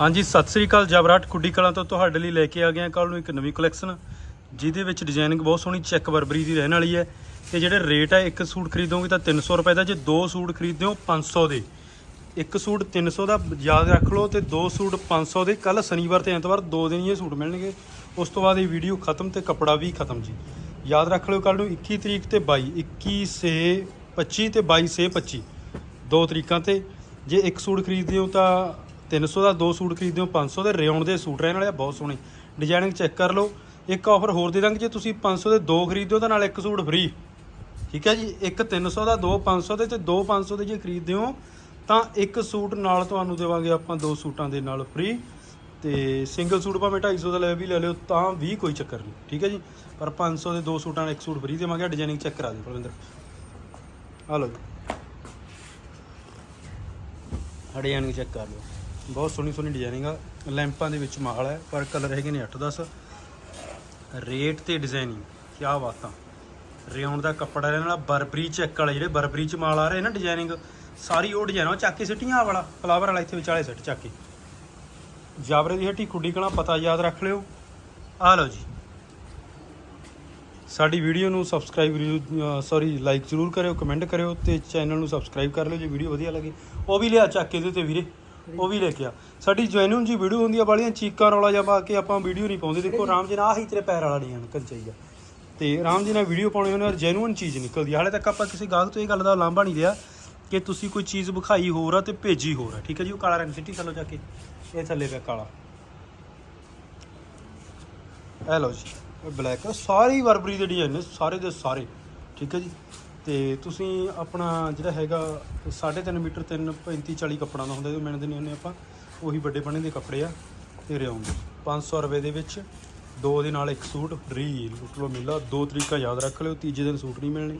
ਹਾਂਜੀ, ਸਤਿ ਸ੍ਰੀ ਅਕਾਲ ਜਬਰਾਟ ਕੁੱਡੀ ਕਲਾਂ ਤੋਂ ਤੁਹਾਡੇ ਲਈ ਲੈ ਕੇ ਆ ਗਏ ਹਾਂ ਕੱਲ ਨੂੰ ਇੱਕ ਨਵੀਂ ਕਲੈਕਸ਼ਨ ਜਿਹਦੇ ਵਿੱਚ ਡਿਜ਼ਾਈਨਿੰਗ ਬਹੁਤ ਸੋਹਣੀ ਚੈੱਕ ਬਰਬਰੀ ਦੀ ਰਹਿਣ ਵਾਲੀ ਹੈ। ਤੇ ਜਿਹੜੇ ਰੇਟ ਹੈ ਇੱਕ ਸੂਟ ਖਰੀਦੋਗੇ ਤਾਂ 300 ਰੁਪਏ ਦਾ, ਜੇ ਦੋ ਸੂਟ ਖਰੀਦਦੇ ਹੋ 500 ਦੇ। ਇੱਕ ਸੂਟ 300 ਦਾ, ਯਾਦ ਰੱਖ ਲਓ, ਤੇ ਦੋ ਸੂਟ 500 ਦੇ। ਕੱਲ ਸ਼ਨੀਵਾਰ ਤੇ ਐਤਵਾਰ ਦੋ ਦਿਨ ਹੀ ਇਹ ਸੂਟ ਮਿਲਣਗੇ। ਉਸ ਤੋਂ ਬਾਅਦ ਇਹ ਵੀਡੀਓ ਖਤਮ ਤੇ ਕੱਪੜਾ ਵੀ ਖਤਮ ਜੀ। ਯਾਦ ਰੱਖ ਲਿਓ ਕੱਲ ਨੂੰ 21 ਤਰੀਕ ਤੇ 22 21 ਸੇ 25 ਤੇ 22 ਸੇ 25 ਦੋ ਤਰੀਕਾਂ ਤੇ। ਜੇ ਇੱਕ ਸੂਟ ਖਰੀਦਦੇ ਹੋ ਤਾਂ 300 ਦਾ ਦੋ ਸੂਟ ਖਰੀਦਦੇ ਹੋ 500 ਦੇ ਰਿਓਨ ਦੇ ਸੂਟ ਰਹਿਣ ਵਾਲੇ ਆ, ਬਹੁਤ ਸੋਹਣੇ। ਡਿਜ਼ਾਈਨਿੰਗ ਚੈੱਕ ਕਰ ਲਓ। ਇੱਕ ਆਫਰ ਹੋਰ ਦੇ ਦਾਂਗੇ, ਜੇ ਤੁਸੀਂ 500 ਦੇ ਦੋ ਖਰੀਦਦੇ ਹੋ ਤਾਂ ਨਾਲ ਇੱਕ ਸੂਟ ਫ੍ਰੀ ਠੀਕ ਹੈ ਜੀ? ਇੱਕ 300 ਦਾ, ਦੋ 500 ਦੇ ਤੇ ਦੋ 500 ਦੇ ਜੇ ਖਰੀਦਦੇ ਹੋ ਤਾਂ ਇੱਕ ਸੂਟ ਨਾਲ ਤੁਹਾਨੂੰ ਦੇਵਾਂਗੇ ਆਪਾਂ ਦੋ ਸੂਟਾਂ ਦੇ ਨਾਲ ਫ੍ਰੀ ਤੇ ਸਿੰਗਲ ਸੂਟ ਭਾਵੇਂ 250 ਦਾ ਲੈ ਵੀ ਲੈ ਲਿਓ, ਤਾਂ ਵੀ ਕੋਈ ਚੱਕਰ ਨਹੀਂ। ਠੀਕ ਹੈ ਜੀ? ਪਰ 500 ਦੇ ਦੋ ਸੂਟਾਂ ਨਾਲ ਇੱਕ ਸੂਟ ਫ੍ਰੀ ਦੇਵਾਂਗੇ ਡਿਜ਼ਾਈਨਿੰਗ ਚੈੱਕ ਕਰਾ ਦਿਓ ਕੁਲਵਿੰਦਰ ਆ ਲਓ ਡਿਜ਼ਾਈਨਿੰਗ ਚੈੱਕ ਕਰ ਲਓ। ਬਹੁਤ ਸੋਹਣੀ ਸੋਹਣੀ ਡਿਜ਼ਾਈਨਿੰਗ ਆ। ਲੈਂਪਾਂ ਦੇ ਵਿੱਚ ਮਾਲ ਹੈ, ਪਰ ਕਲਰ ਹੈਗੇ ਨੇ 8-10 ਰੇਟ ਤੇ ਡਿਜ਼ਾਈਨਿੰਗ ਕੀ ਬਾਤਾਂ ਰਿਓਨ ਦਾ ਕੱਪੜਾ ਇਹਨਾਂ ਵਾਲਾ ਬਰਬਰੀ ਚੈੱਕ ਵਾਲੇ, ਜਿਹੜੇ ਬਰਬਰੀ ਚ ਮਾਲ ਆ ਰਹੇ ਨਾ ਡਿਜ਼ਾਈਨਿੰਗ ਸਾਰੀ ਉਹ ਡਿਜ਼ਾਈਨ ਉਹ ਚੱਕ ਕੇ ਸਿੱਟੀਆਂ ਆਹ ਵਾਲਾ ਫਲਾਵਰ ਵਾਲਾ ਇੱਥੇ ਵਿਚਾਲੇ ਸਿੱਟ ਚੱਕ ਕੇ। ਜਾਬਰੇ ਦੀ ਹੱਟੀ ਖੁੱਡੀ ਕਣਾ ਪਤਾ ਯਾਦ ਰੱਖ ਲਿਓ। ਆ ਲਓ ਜੀ। ਸਾਡੀ ਵੀਡੀਓ ਨੂੰ ਸਬਸਕ੍ਰਾਈਬ ਸੌਰੀ ਲਾਈਕ ਜ਼ਰੂਰ ਕਰਿਓ ਕਮੈਂਟ ਕਰਿਓ ਤੇ ਚੈਨਲ ਨੂੰ ਸਬਸਕ੍ਰਾਈਬ ਕਰ ਲਿਓ ਜੇ ਵੀਡੀਓ ਵਧੀਆ ਲੱਗੇ। ਉਹ ਵੀ ਲਿਆ ਚੱਕ ਕੇ ਇਹਦੇ ਤੇ ਵੀਰੇ। ਉਹ ਵੀ ਲੈ ਕੇ ਆ। ਸਾਡੀ ਜੈਨੂਨ ਜੀ ਵੀਡੀਓ ਹੁੰਦੀ ਆ ਬਾਲੀਆਂ ਚੀਕਾਂ ਰੌਲਾ ਜਾਂ ਪਾ ਕੇ ਆਪਾਂ ਵੀਡੀਓ ਨਹੀਂ ਪਾਉਂਦੇ। ਦੇਖੋ, ਰਾਮ ਜੀ ਨਾਲ ਆਹੀ ਤੇਰੇ ਪੈਰ ਵਾਲਾ ਨਹੀਂ ਨਿਕਲ ਚਾਹੀਦਾ ਤੇ ਰਾਮ ਜੀ ਨਾਲ ਵੀਡੀਓ ਪਾਉਣੇ ਹੁੰਦੇ ਔਰ ਜੈਨੂਨ ਚੀਜ਼ ਨਿਕਲਦੀ ਆ। ਹਾਲੇ ਤੱਕ ਆਪਾਂ ਕਿਸੇ ਗਾਹਕ ਤੋਂ ਇਹ ਗੱਲ ਦਾ ਲਾਂਭਾ ਨਹੀਂ ਲਿਆ ਕਿ ਤੁਸੀਂ ਕੋਈ ਚੀਜ਼ ਵਿਖਾਈ ਹੋਰ ਆ ਤੇ ਭੇਜੀ ਹੋਰ ਆ। ਠੀਕ ਹੈ ਜੀ, ਉਹ ਕਾਲਾ ਰੰਗ ਸਿੱਟੀ ਥੱਲੋਂ ਜਾ ਕੇ, ਇਹ ਥੱਲੇ ਪਿਆ ਕਾਲਾ। ਇਹ ਲਓ ਜੀ ਬਲੈਕ ਸਾਰੀ ਵਰਬਰੀ ਦੇ ਡਿਜ਼ਾਈਨ ਨੇ, ਸਾਰੇ ਦੇ ਸਾਰੇ। ਠੀਕ ਹੈ ਜੀ। ਤੇ ਤੁਸੀਂ ਆਪਣਾ ਜਿਹੜਾ ਹੈਗਾ 3.5 ਮੀਟਰ 3 35 40 ਕੱਪੜਾ ਦਾ ਹੁੰਦਾ ਇਹ ਮਿਣ ਦਿੰਦੇ ਹੁੰਦੇ ਆਪਾਂ, ਉਹੀ ਵੱਡੇ ਬਣੇ ਦੇ ਕੱਪੜੇ ਆ ਤੇ ਰਿਆਉਂ 500 ਰੁਪਏ ਦੇ ਵਿੱਚ ਦੋ ਦੇ ਨਾਲ ਇੱਕ ਸੂਟ ਫ੍ਰੀ ਲੁੱਟ ਲਓ ਮਿਲਦਾ ਦੋ ਤਰੀਕਾਂ ਯਾਦ ਰੱਖ ਲਿਓ, ਤੀਜੇ ਦਿਨ ਸੂਟ ਨਹੀਂ ਮਿਲਣੇ।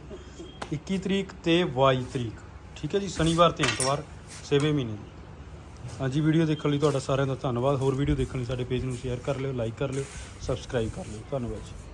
21 ਤਰੀਕ ਤੇ 22 ਤਰੀਕ, ਠੀਕ ਹੈ ਜੀ? ਸ਼ਨੀਵਾਰ ਤੇ ਐਤਵਾਰ 6ਵੇਂ ਮਹੀਨੇ ਦੀ। ਹਾਂਜੀ, ਵੀਡੀਓ ਦੇਖਣ ਲਈ ਤੁਹਾਡਾ ਸਾਰਿਆਂ ਦਾ ਧੰਨਵਾਦ। ਹੋਰ ਵੀਡੀਓ ਦੇਖਣ ਲਈ ਸਾਡੇ ਪੇਜ ਨੂੰ ਸ਼ੇਅਰ ਕਰ ਲਿਓ ਲਾਈਕ ਕਰ ਲਿਓ ਸਬਸਕ੍ਰਾਈਬ ਕਰ ਲਿਓ। ਧੰਨਵਾਦ ਜੀ।